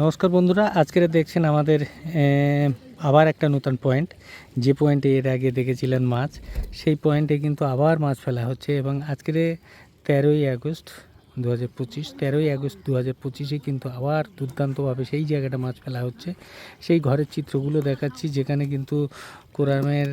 নমস্কার বন্ধুরা, আজকের দেখছেন আমাদের আবার একটা নতুন পয়েন্ট যে পয়েন্টে এর আগে দেখেছিলেন মাছ, সেই পয়েন্টে কিন্তু আবার মাছ ফেলা হচ্ছে এবং আজকের তেরোই আগস্ট দু হাজার পঁচিশ, তেরোই আগস্ট দু হাজার পঁচিশে কিন্তু আবার দুর্দান্তভাবে সেই জায়গাটা মাছ ফেলা হচ্ছে। সেই ঘরের চিত্রগুলো দেখাচ্ছি, যেখানে কিন্তু কোরআনের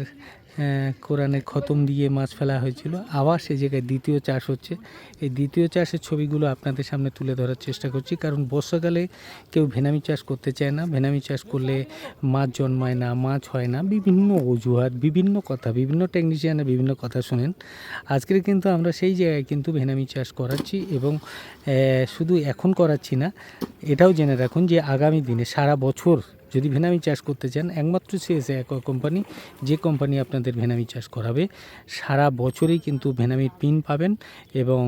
আহ, কোরআনের খতম দিয়ে মাছ ফেলা হয়েছিল। আবার সেই জায়গায় দ্বিতীয় চাষ হচ্ছে। এই দ্বিতীয় চাষের ছবিগুলো আপনাদের সামনে তুলে ধরার চেষ্টা করছি। কারণ বর্ষাকালে কেউ ভেনামি চাষ করতে চায় না। ভেনামি চাষ করলে মাছ জন্মায় না মাছ হয় না। বিভিন্ন অজুহাত বিভিন্ন কথা বিভিন্ন টেকনিশিয়ানের বিভিন্ন কথা শোনেন। আজকের কিন্তু আমরা সেই জায়গায় কিন্তু ভেনামি চাষ করাচ্ছি এবং শুধু এখন করাচ্ছি না এটাও জেনে রাখুন যে আগামী দিনে সারা বছর যদি ভেনামি চাষ করতে চান, একমাত্র সিএসএ একোয়া কোম্পানি যে কোম্পানি আপনাদের ভেনামি চাষ করাবে, সারা বছরই কিন্তু ভেনামির পিন পাবেন এবং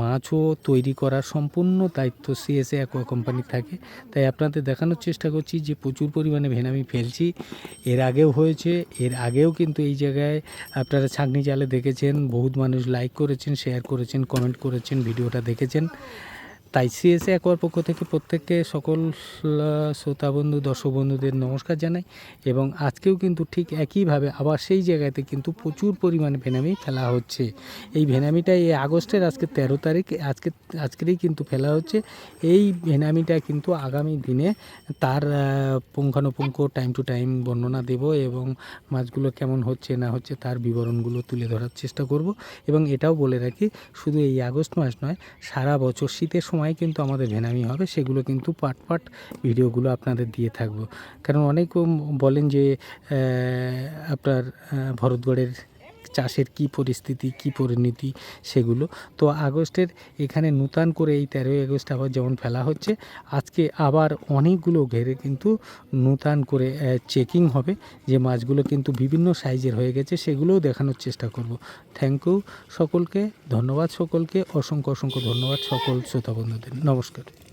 মাছও তৈরি করার সম্পূর্ণ দায়িত্ব সিএসএ একোয়া কোম্পানির থাকে। তাই আপনাদের দেখানোর চেষ্টা করছি যে প্রচুর পরিমাণে ভেনামি ফেলছি। এর আগেও হয়েছে, এর আগেও কিন্তু এই জায়গায় আপনারা ছাঁকনি জালে দেখেছেন, বহুত মানুষ লাইক করেছেন শেয়ার করেছেন কমেন্ট করেছেন, ভিডিওটা দেখেছেন। তাই সিএসএ একবার পক্ষ থেকে প্রত্যেককে সকল শ্রোতা বন্ধু, দর্শক বন্ধুদের নমস্কার জানাই এবং আজকেও কিন্তু ঠিক একইভাবে আবার সেই জায়গাতে কিন্তু প্রচুর পরিমাণে ভেনামি ফেলা হচ্ছে। এই ভেনামিটা এই আগস্টের আজকে তেরো তারিখ, আজকে, আজকেরই কিন্তু ফেলা হচ্ছে। এই ভেনামিটা কিন্তু আগামী দিনে তার পুঙ্খানুপুঙ্খ টাইম টু টাইম বর্ণনা দেব এবং মাছগুলো কেমন হচ্ছে না হচ্ছে তার বিবরণগুলো তুলে ধরার চেষ্টা করব এবং এটাও বলে রাখি, শুধু এই আগস্ট মাস নয়, সারা বছর শীতের সময় কিন্তু আমাদের ভেনামি হবে, সেগুলো কিন্তু পাট পাট ভিডিওগুলো আপনাদের দিয়ে থাকব। কারণ অনেক বলেন যে আপনার ভরতগড়ের চাষের কি পরিস্থিতি, কি পরিণতি সেগুলো। তো আগস্টের এখানে নূতন করে এই তেরোই আগস্ট আবার যেমন ফেলা হচ্ছে, আজকে আবার অনেকগুলো ঘেরে কিন্তু নূতন করে চেকিং হবে যে মাছগুলো কিন্তু বিভিন্ন সাইজের হয়ে গেছে সেগুলোও দেখানোর চেষ্টা করব। থ্যাংক ইউ সকলকে, ধন্যবাদ সকলকে, অসংখ্য অসংখ্য ধন্যবাদ সকল শ্রোতা বন্ধুদের নমস্কার।